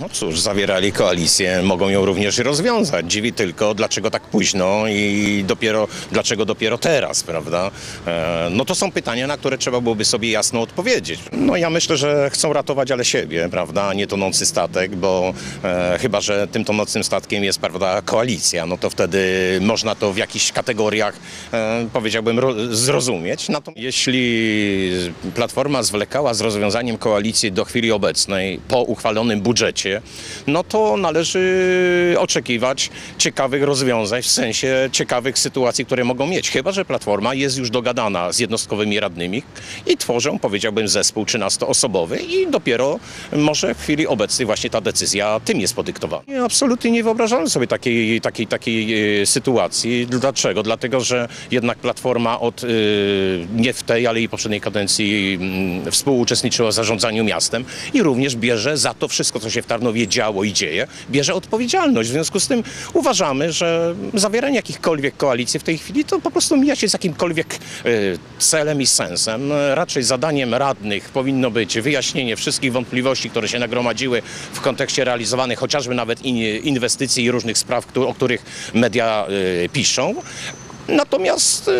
No cóż, zawierali koalicję, mogą ją również rozwiązać. Dziwi tylko, dlaczego tak późno i dopiero, dlaczego dopiero teraz, prawda? E, No to są pytania, na które trzeba byłoby sobie jasno odpowiedzieć. No ja myślę, że chcą ratować ale siebie, prawda, nie tonący statek, bo e, chyba, że tym tonącym statkiem jest, prawda, koalicja, no to wtedy można to w jakichś kategoriach, e, powiedziałbym, ro, zrozumieć. Natomiast jeśli Platforma zwlekała z rozwiązaniem koalicji do chwili obecnej po uchwalonym budżecie, no to należy oczekiwać ciekawych rozwiązań, w sensie ciekawych sytuacji, które mogą mieć. Chyba, że Platforma jest już dogadana z jednostkowymi radnymi i tworzą, powiedziałbym, zespół 13-osobowy i dopiero może w chwili obecnej właśnie ta decyzja tym jest podyktowana. Nie, absolutnie nie wyobrażamy sobie takiej, takiej, takiej e, sytuacji. Dlaczego? Dlatego, że jednak Platforma od, e, nie w tej, ale i poprzedniej kadencji mm, współuczestniczyła w zarządzaniu miastem i również bierze za to wszystko, co się w Tarnowie działo i dzieje, bierze odpowiedzialność. W związku z tym uważamy, że zawieranie jakichkolwiek koalicji w tej chwili to po prostu mija się z jakimkolwiek e, celem i sensem. E, Raczej zadaniem radnych powinno być wyjaśnienie wszystkich wątpliwości, które się nagromadziły w kontekście realizowanych chociażby nawet in- inwestycji i różnych spraw, o których media e, piszą. Natomiast e,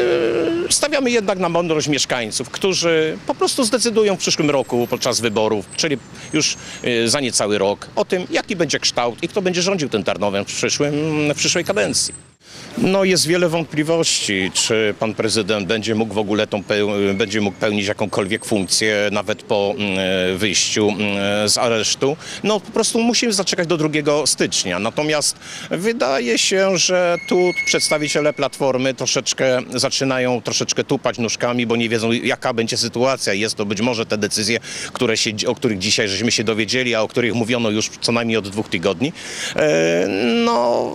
stawiamy jednak na mądrość mieszkańców, którzy po prostu zdecydują w przyszłym roku podczas wyborów, czyli już e, za niecały rok, o tym, jaki będzie kształt i kto będzie rządził tym Tarnowem w, przyszłym, w przyszłej kadencji. No jest wiele wątpliwości, czy pan prezydent będzie mógł w ogóle tą będzie mógł pełnić jakąkolwiek funkcję nawet po mm, wyjściu mm, z aresztu. No po prostu musimy zaczekać do 2 stycznia. Natomiast wydaje się, że tu przedstawiciele Platformy troszeczkę zaczynają troszeczkę tupać nóżkami, bo nie wiedzą jaka będzie sytuacja. Jest to być może te decyzje, które się, o których dzisiaj żeśmy się dowiedzieli, a o których mówiono już co najmniej od dwóch tygodni. E, No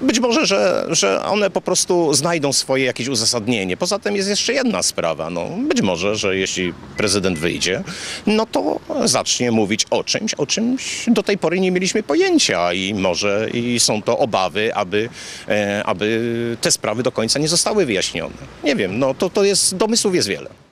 być może, że, że one po prostu znajdą swoje jakieś uzasadnienie. Poza tym jest jeszcze jedna sprawa. No, być może, że jeśli prezydent wyjdzie, no to zacznie mówić o czymś, o czymś do tej pory nie mieliśmy pojęcia i może i są to obawy, aby, e, aby te sprawy do końca nie zostały wyjaśnione. Nie wiem, no to, to jest, domysłów jest wiele.